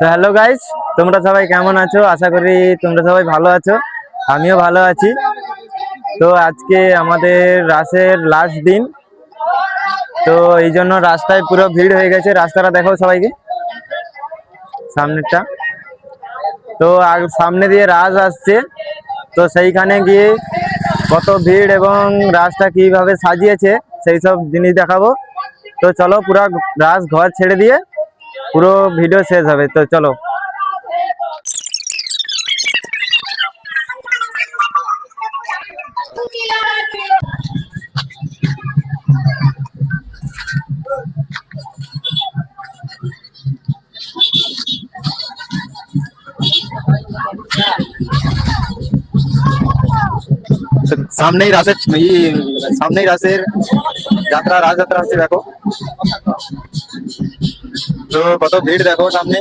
Hello guys তোমরা সবাই কেমন আছো? আশা করি তোমরা সবাই ভালো আছো। আমিও ভালো আছি। তো আজকে আমাদের রাসের লাস্ট দিন। তো এই জন্য রাস্তায় পুরো ভিড় হয়ে গেছে। রাস্তাটা দেখো সবাইকে। সামনেরটা। তো সামনে দিয়ে রাজ আসছে। তো সেইখানে গিয়ে কত ভিড় এবং রাজটা কীভাবে সাজিয়েছে, সেই সব জিনিস দেখাবো। তো চলো পুরো রাজ ঘর ছেড়ে দিয়ে পুরো ভিডিও শেষ হবে তো চলো সামনেই রাসের ই সামনেই রাসের যাত্রা রাজযাত্রা হচ্ছে দেখো তো কত ভিড় দেখো সামনে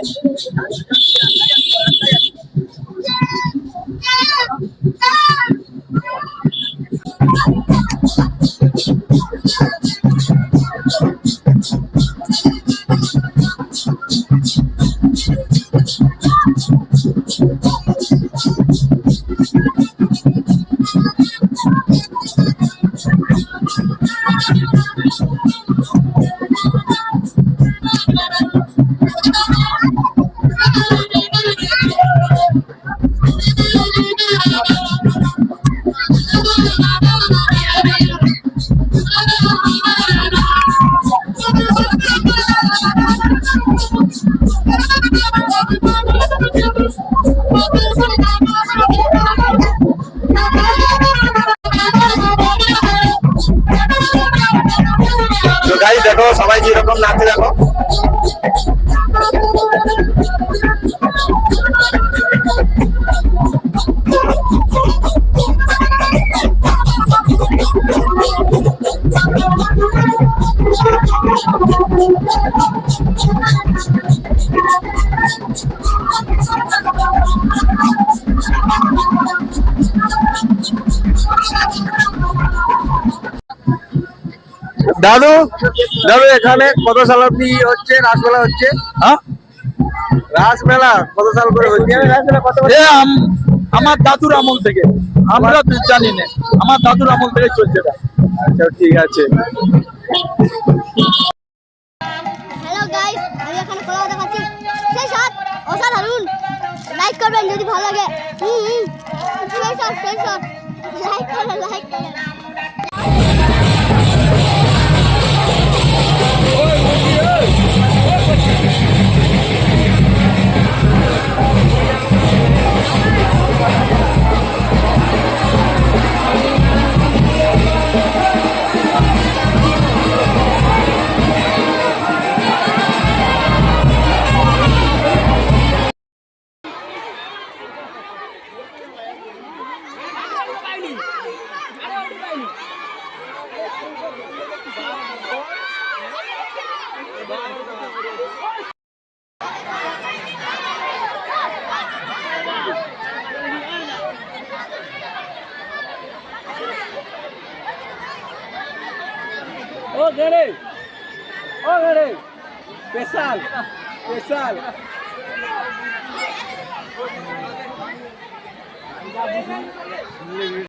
গাই দেখো সবাই যেরকম নাচে দেখো। দাদু দাদু এখানে কত সাল অব্দি হচ্ছে? রাসমেলা হচ্ছে? হ্যাঁ? রাসমেলা কত সাল করে হচ্ছে? কত এ আম- আমার দাদুর আমল থেকে। আমরা জানি না। আমার দাদুর আমল থেকে চলছে আচ্ছা ঠিক আছে। হ্যালো গাইস আমি এখানে কলা দেখাচ্ছি। সেই সাত অসাধারণ। লাইক করবেন যদি ভালো লাগে। হুম হুম। সেই সাত সেই সাত লাইক করবেন লাইক করবেন। ও গেড়ে ও গেড়ে স্পেশাল স্পেশাল